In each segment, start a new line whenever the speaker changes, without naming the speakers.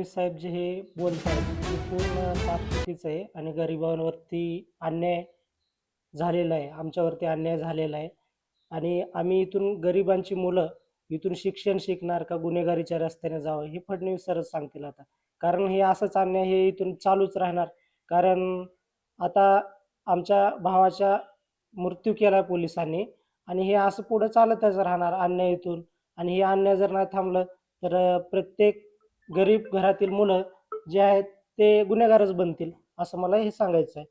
फडणवीस साहेब जे हे बोलत आहेत ते पूर्ण साफ चुकीचं आहे आणि गरिबांवरती अन्याय झालेला आहे. आमच्यावरती अन्याय झालेला आहे. आणि आम्ही इथून गरिबांची मुलं इथून शिक्षण शिकणार का गुन्हेगारीच्या रस्त्याने जावं हे फडणवीस सरच सांगतील आता. कारण हे असंच अन्याय हे इथून चालूच राहणार. कारण आता आमच्या भावाच्या मृत्यू केला पोलिसांनी आणि हे असं पुढं चालतच राहणार अन्याय इथून. आणि हे अन्याय जर नाही थांबलं तर प्रत्येक गरीब घरातील मुलं जे आहेत ते गुन्हेगारच बनतील असं मला हे सांगायचं आहे.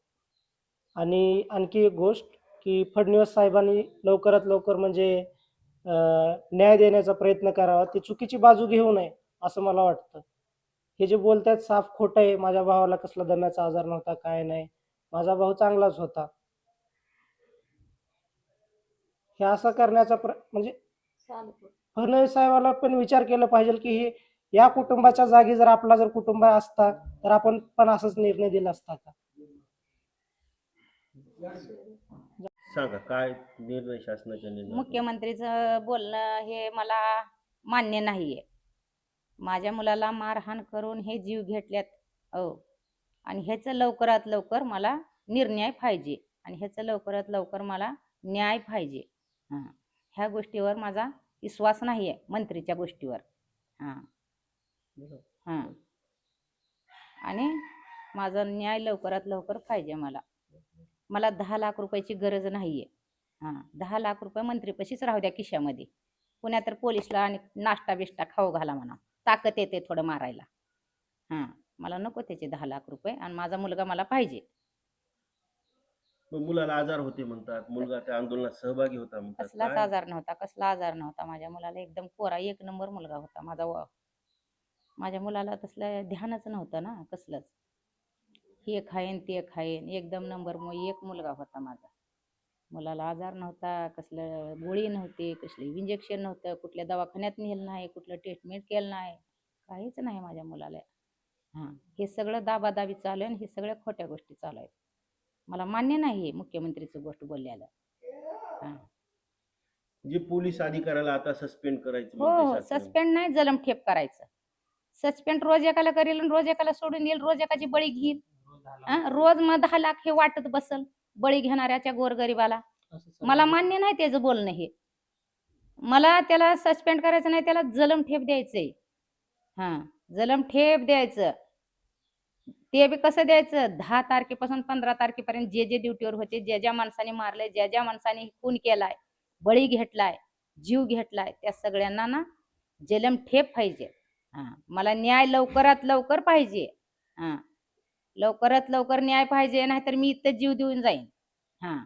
आणि आणखी एक गोष्ट की फडणवीस साहेबांनी लवकरात लवकर म्हणजे न्याय देण्याचा प्रयत्न करावा ते चुकीची बाजू घेऊ नये असं मला वाटतं. हे जे बोलतायत साफ खोटं आहे माझ्या भावाला कसला दम्याचा आजार नव्हता काय नाही माझा भाऊ चांगलाच होता. हे असं करण्याचा प्र म्हणजे फडणवीस साहेबाला पण विचार केला पाहिजे की हे या कुटुंबाच्या जागी जर आपला जर कुटुंब असता तर आपण पण असाच निर्णय दिला असता का?
सांगा काय निर्णय शासनाच्या निर्णय
मुख्यमंत्रीचं बोलणं हे मला मान्य नाही आहे माझ्या मुलाला मारहाण करून हे जीव घेतल्यात हो आणि ह्याचं लवकरात लवकर मला निर्णय पाहिजे. आणि ह्याचं लवकरात लवकर मला न्याय पाहिजे. हां. ह्या गोष्टीवर माझा विश्वास नाही आहे मंत्रीच्या गोष्टीवर. हां. हां. आणि माझा न्याय लवकरात लवकर पाहिजे मला. मला दहा लाख रुपयाची गरज नाही आहे हां. दहा लाख रुपये मंत्रीपाशीच राहू द्या खिशामध्ये. पुण्यात तर पोलिसला आणि नाश्ता बिष्टा खाऊ घाला म्हणा. ताकद येते थोडं मारायला. हां. मला नको त्याचे दहा लाख रुपये आणि माझा मुलगा मला पाहिजे.
मुलाला आजार होते म्हणतात. मुलगा त्या आंदोलनात सहभागी होता म्हणतात.
कसलाच? आजार नव्हता कसला आजार नव्हता. माझ्या मुलाला एकदम कोरा एक नंबर मुलगा होता. माझा माझ्या मुलाला तसलं ध्यानच नव्हतं ना कसलंच. हे खाईन ते खाईन एकदम नंबर मग एक मुलगा होता माझा. मुलाला आजार नव्हता कसलं गोळी नव्हती कसलं इंजेक्शन नव्हतं कुठल्या दवाखान्यात नेलं नाही कुठलं ट्रीटमेंट केलं नाही. काहीच नाही माझ्या मुलाला. हां हे सगळं दाबादाबी चालू आहे आणि हे सगळ्या खोट्या गोष्टी चालू आहेत. मला मान्य नाही मुख्यमंत्रीचं गोष्ट बोलल्याला. हां.
जे पोलीस अधिकाऱ्याला आता सस्पेंड करायचं
हो. सस्पेंड नाही जलम ठेप करायचं. सस्पेंड रोज एकाला करेल रोज एकाला सोडून येईल रोज एकाची बळी घेईल. हं? रोज मग दहा लाख हे वाटत बसल बळी घेणाऱ्याच्या गोरगरिबाला. मला मान्य नाही त्याचं बोलणं हे. मला त्याला सस्पेंड करायचं नाही त्याला जलम ठेप द्यायचंय. हा जलम ठेप द्यायचं. ते बी कसं द्यायचं? दहा तारखेपासून पंधरा तारखेपर्यंत जे जे ड्युटीवर होते ज्या ज्या माणसाने मारलंय ज्या ज्या माणसाने खून केलाय बळी घेतलाय जीव घेतलाय त्या सगळ्यांना ना जलम ठेप पाहिजे. मला न्याय लवकरात लवकर पाहिजे. हा. लवकरात लवकर न्याय पाहिजे नाहीतर मी इथं जीव देऊन जाईन. हा.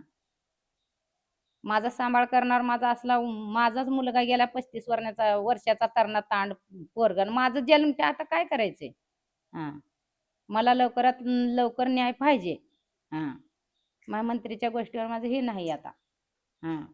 माझा सांभाळ करणार माझा असला माझाच मुलगा गेला पस्तीस वर्षाचा वर्षाचा तरणा तांड पोरगण माझं जन्म ते आता काय करायचंय? हा. मला लवकरात लवकर न्याय पाहिजे. हा. माझ्या मंत्रीच्या गोष्टीवर माझं हे नाही आता. हा.